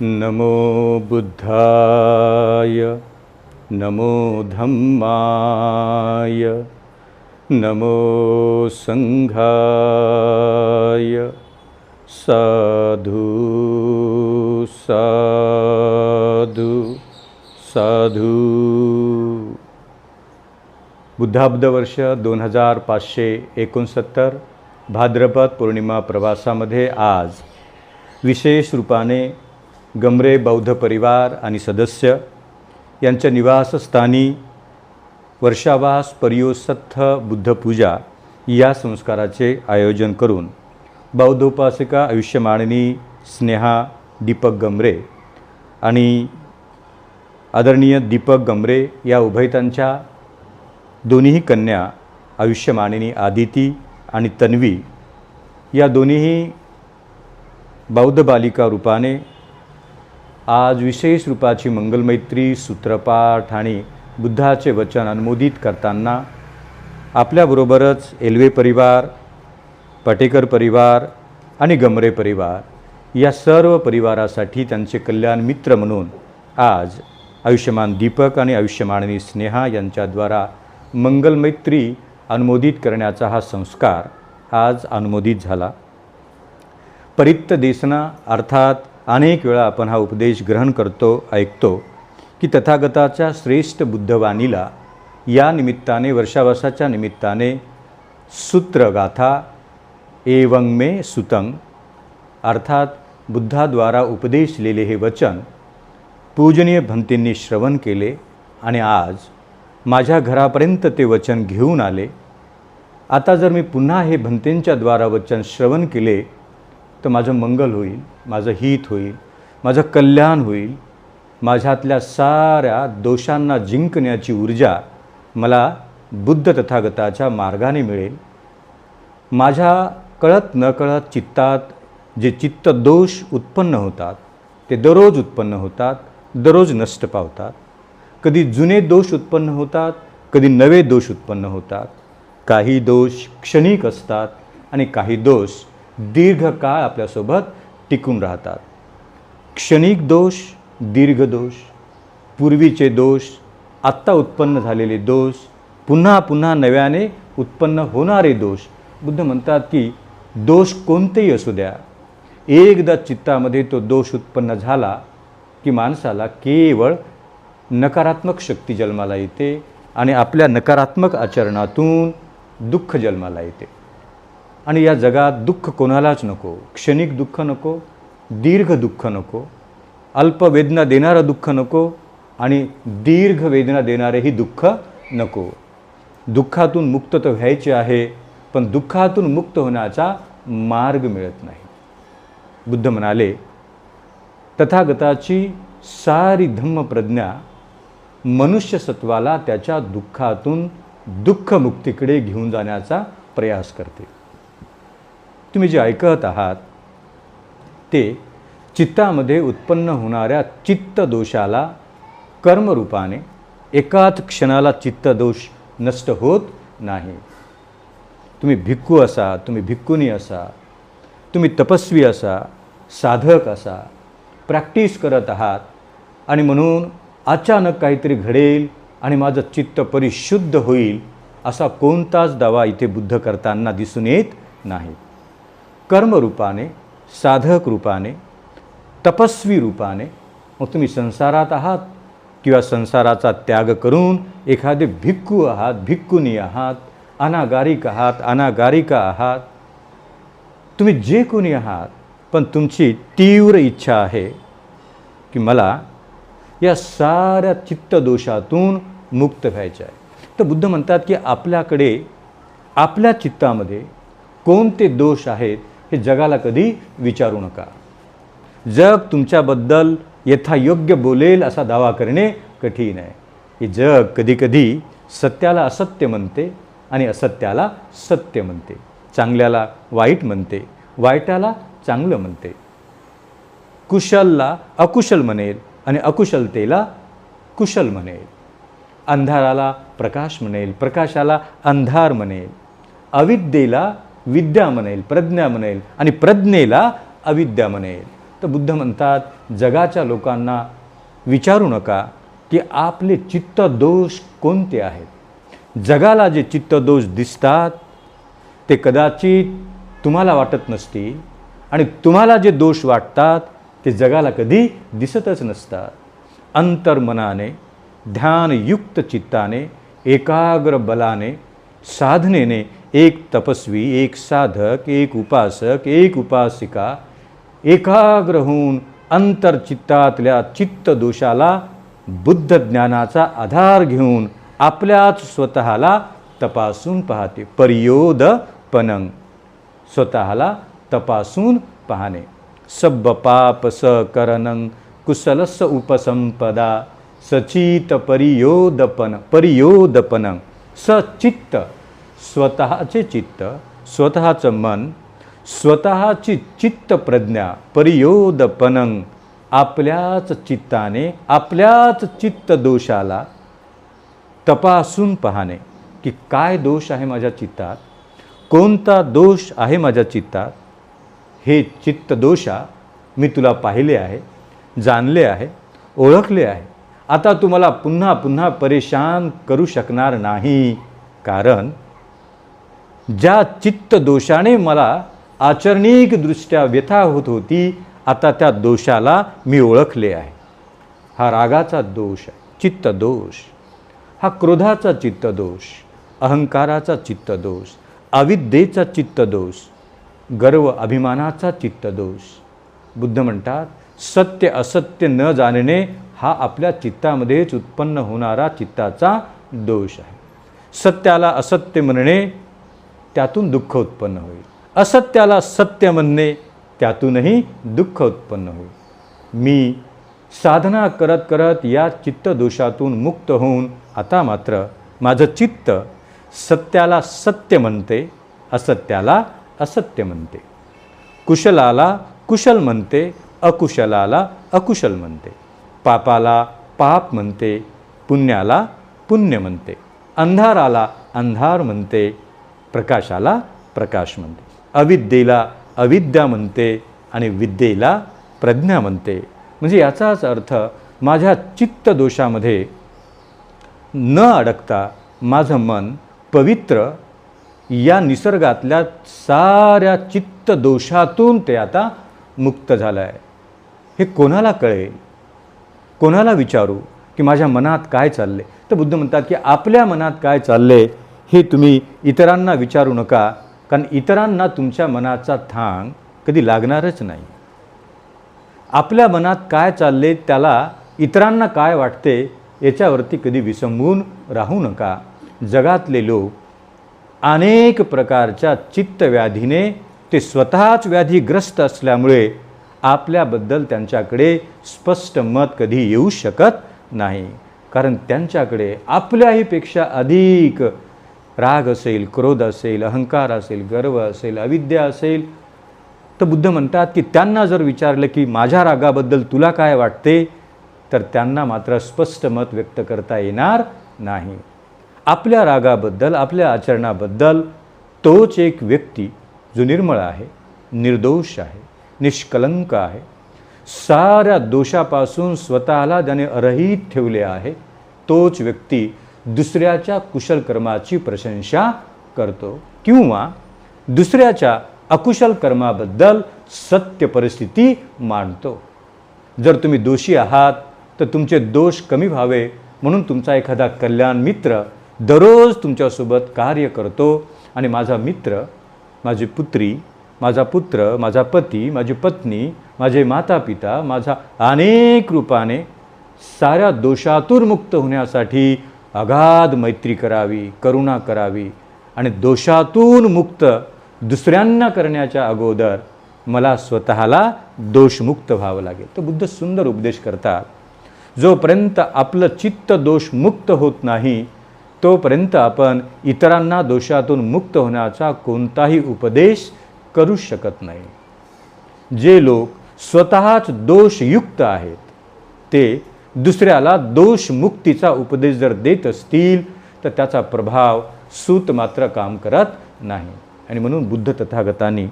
नमो बुद्धाय नमो धम्माय नमो संघाय साधु साधु साधू। बुद्धाब्द वर्ष दोन हजार पाचशे एकोणसत्तर भाद्रपद पौर्णिमा प्रवासामध्ये आज विशेष रूपाने गमरे बौद्ध परिवार आणि सदस्य यांच्या निवासस्थानी वर्षावास परियोसत्थ बुद्धपूजा या संस्काराचे आयोजन करून बौद्धोपासिका आयुष्यमाणिनी स्नेहा दीपक गमरे आणि आदरणीय दीपक गमरे या उभयतांच्या दोन्हीही कन्या आयुष्यमानिनी आदिती आणि तन्वी या दोन्हीही बौद्ध बालिका रूपाने आज विशेष रूपाची मंगलमैत्री सूत्रपाठ आणि बुद्धाचे वचन अनुमोदित करताना आपल्याबरोबरच एल्वे परिवार पटेकर परिवार आणि गमरे परिवार या सर्व परिवारासाठी त्यांचे कल्याण मित्र म्हणून आज आयुष्यमान दीपक आणि आयुष्यमानिनी स्नेहा यांच्याद्वारा मंगलमैत्री अनुमोदित करण्याचा हा संस्कार आज अनुमोदित झाला. परित्त देसना अर्थात अनेक वेळा आपण हा उपदेश ग्रहण करतो ऐकतो की तथागताच्या श्रेष्ठ बुद्धवाणीला या निमित्ताने वर्षावासाच्या निमित्ताने सूत्रगाथा एवंग मे सुतंग अर्थात बुद्धाद्वारा उपदेशलेले हे वचन पूजनीय भंतींनी श्रवण केले आणि आज माझ्या घरापर्यंत ते वचन घेऊन आले. आता जर मी पुन्हा हे भंतींच्या द्वारा वचन श्रवण केले तर माझं मंगल होईल माझं हित होईल माझं कल्याण होईल. माझ्यातल्या साऱ्या दोषांना जिंकण्याची ऊर्जा मला बुद्ध तथागताच्या मार्गाने मिळेल. माझ्या कळत नकळत चित्तात जे चित्त दोष उत्पन्न होतात ते दररोज उत्पन्न होतात दररोज नष्ट पावतात. कधी जुने दोष उत्पन्न होतात कधी नवे दोष उत्पन्न होतात. काही दोष क्षणिक असतात आणि काही दोष दीर्घकाळ आपल्यासोबत टिकून राहतात. क्षणिक दोष दीर्घ दोष पूर्वीचे दोष आत्ता उत्पन्न झालेले दोष पुन्हा पुन्हा नव्याने उत्पन्न होणारे दोष. बुद्ध म्हणतात की दोष कोणतेही असू द्या. एकदा चित्तामध्ये तो दोष उत्पन्न झाला की माणसाला केवळ नकारात्मक शक्ती जन्माला येते आणि आपल्या नकारात्मक आचरणातून दुःख जन्माला येते. आणि या जगात दुःख कोणालाच नको क्षणिक दुःख नको दीर्घ दुःख नको अल्प वेदना देणारं दुःख नको आणि दीर्घ वेदना देणारेही दुःख नको. दुःखातून मुक्त तर व्हायचे आहे पण दुःखातून मुक्त होण्याचा मार्ग मिळत नाही. बुद्ध म्हणाले तथागताची सारी धम्मप्रज्ञा मनुष्यसत्वाला त्याच्या दुःखातून दुःखमुक्तीकडे घेऊन जाण्याचा प्रयास करते. तुम्ही जे ऐकत आहात ते चित्तामध्ये उत्पन्न होणाऱ्या चित्तदोषाला कर्मरूपाने एकाच क्षणाला चित्तदोष नष्ट होत नाही. तुम्ही भिक्खू असा तुम्ही भिक्खुनी असा तुम्ही तपस्वी असा साधक असा प्रॅक्टिस करत आहात आणि म्हणून अचानक काहीतरी घडेल आणि माझं चित्त परिशुद्ध होईल असा कोणताच दावा इथे बुद्ध करताना दिसून येत नाही. कर्मरूपाने साधक रूपाने तपस्वी रूपाने मग तुम्ही संसारात आहात किंवा संसाराचा त्याग करून एखादे भिक्खू आहात भिक्कुनी आहात अनागारिक आहात अनागारिका आहात तुम्ही जे कोणी आहात पण तुमची तीव्र इच्छा आहे की मला या साऱ्या चित्तदोषातून मुक्त व्हायचं आहे. तर बुद्ध म्हणतात की आपल्याकडे आपल्या चित्तामध्ये कोणते दोष आहेत हे जगाला कधी विचारू नका. जग तुमच्याबद्दल यथायोग्य बोलेल असा दावा करणे कठीण आहे. हे जग कधीकधी सत्याला असत्य म्हणते आणि असत्याला सत्य म्हणते. चांगल्याला वाईट म्हणते वाईटाला चांगलं म्हणते. कुशलला अकुशल म्हणेल आणि अकुशलतेला कुशल म्हणेल. अंधाराला प्रकाश म्हणेल प्रकाशाला अंधार म्हणेल. अविद्येला विद्या म्हणेल प्रज्ञा म्हणेल आणि प्रज्ञेला अविद्या म्हणेल. तर बुद्ध म्हणतात जगाच्या लोकांना विचारू नका की आपले चित्त दोष कोणते आहेत. जगाला जे चित्त दोष दिसतात ते कदाचित तुम्हाला वाटत नसतील आणि तुम्हाला जे दोष वाटतात ते जगाला कधी दिसतच नसतात. अंतर्मनाने ध्यानयुक्त चित्ताने एकाग्र बलाने साधनेने एक तपस्वी एक साधक एक उपासक एक उपासिका एकाग्र होऊन अंतर्चित्तातल्या चित्तदोषाला बुद्ध ज्ञानाचा आधार घेऊन आपल्याच स्वतःला तपासून पाहते. पर्योदपनंग स्वतःला तपासून पाहणे. सब्ब पाप स करणं. कुशलस उपसंपदा. सचित परियोदपन परियोदपनं सचित्त. स्वतःचे चित्त स्वतःचं मन स्वतःची चित्तप्रज्ञा परियोदपनं आपल्याच चित्ताने आपल्याच चित्तदोषाला तपासून पाहणे की काय दोष आहे माझ्या चित्तात कोणता दोष आहे माझ्या चित्तात हे चित्तदोषा मी तुला पाहिले आहे जाणले आहे ओळखले आहे. आता तुम्हाला पुन्हा पुन्हा परेशान करू शकणार नाही. कारण ज्या चित्तदोषाने मला आचरणिकदृष्ट्या व्यथा होत होती आता त्या दोषाला मी ओळखले आहे. हा रागाचा दोष आहे चित्तदोष. हा क्रोधाचा चित्तदोष अहंकाराचा चित्तदोष अविद्येचा चित्तदोष गर्व अभिमानाचा चित्तदोष. बुद्ध म्हणतात सत्य असत्य न जाणणे हा आपल्या चित्तामध्येच उत्पन्न होणारा चित्ताचा दोष आहे. सत्याला असत्य म्हणणे त्यातून दुःख उत्पन्न होईल. असत्याला सत्य म्हणणे त्यातूनही दुःख उत्पन्न होईल. मी साधना करत करत या चित्तदोषातून मुक्त होऊन आता मात्र माझं चित्त सत्याला सत्य म्हणते असत्याला असत्य म्हणते. कुशलाला कुशल म्हणते अकुशलाला अकुशल म्हणते. पापाला पाप म्हणते पुण्याला पुण्य म्हणते. अंधाराला अंधार म्हणते प्रकाशाला प्रकाश म्हणते. अविद्येला अविद्या म्हणते आणि विद्येला प्रज्ञा म्हणते. म्हणजे याचाच अर्थ माझ्या चित्तदोषामध्ये न अडकता माझं मन पवित्र या निसर्गातल्या साऱ्या चित्तदोषातून ते आता मुक्त झालं आहे हे कोणाला कळेल? कोणाला विचारू की माझ्या मनात काय चालले तर बुद्ध म्हणतात की आपल्या मनात काय चालले हे तुम्ही इतरांना विचारू नका कारण इतरांना तुमच्या मनाचा थांग कधी लागणारच नाही. आपल्या मनात काय चालले त्याला इतरांना काय वाटते याच्यावरती कधी विसंबून राहू नका. जगातले लोक अनेक प्रकारच्या चित्तव्याधीने ते स्वतःच व्याधीग्रस्त असल्यामुळे आपल्याबद्दल त्यांच्याकडे स्पष्ट मत कधी येऊ शकत नाही कारण त्यांच्याकडे आपल्याहीपेक्षा अधिक राग असेल क्रोध असेल अहंकार असेल गर्व असेल अविद्या असेल तर बुद्ध म्हणतात की त्यांना जर विचारलं की माझ्या रागाबद्दल तुला काय वाटते तर त्यांना मात्र स्पष्ट मत व्यक्त करता येणार नाही. आपल्या रागाबद्दल आपल्या आचरणाबद्दल तोच एक व्यक्ती जो निर्मळ आहे निर्दोष आहे निष्कलंक आहे साऱ्या दोषापासून स्वतःला त्याने अरहित ठेवले आहे तोच व्यक्ती दुसऱ्याच्या कुशल कर्माची प्रशंसा करतो किंवा दुसऱ्याच्या अकुशल कर्माबद्दल सत्य परिस्थिती मांडतो. जर तुम्ही दोषी आहात तर तुमचे दोष कमी व्हावे म्हणून तुमचा एखादा कल्याण मित्र दररोज तुमच्यासोबत कार्य करतो आणि माझा मित्र माझी पुत्री माझा पुत्र माझा पती माझी पत्नी माझे माता पिता माझा अनेक रूपाने साऱ्या दोषातून मुक्त होण्यासाठी अगाध मैत्री करावी करुणा करावी आणि दोषातून मुक्त दुसऱ्यांना करण्याच्या अगोदर मला स्वतःला दोषमुक्त व्हावं लागेल. तर बुद्ध सुंदर उपदेश करतात जोपर्यंत आपलं चित्त दोषमुक्त होत नाही तोपर्यंत आपण इतरांना दोषातून मुक्त होण्याचा कोणताही उपदेश करू शकत नाही. जे लोक स्वतःच दोषयुक्त आहेत ते दुसऱ्याला दोषमुक्तीचा उपदेश जर देत असतील तर त्याचा प्रभाव सूत मात्र काम करत नाही. आणि म्हणून बुद्ध तथागतांनी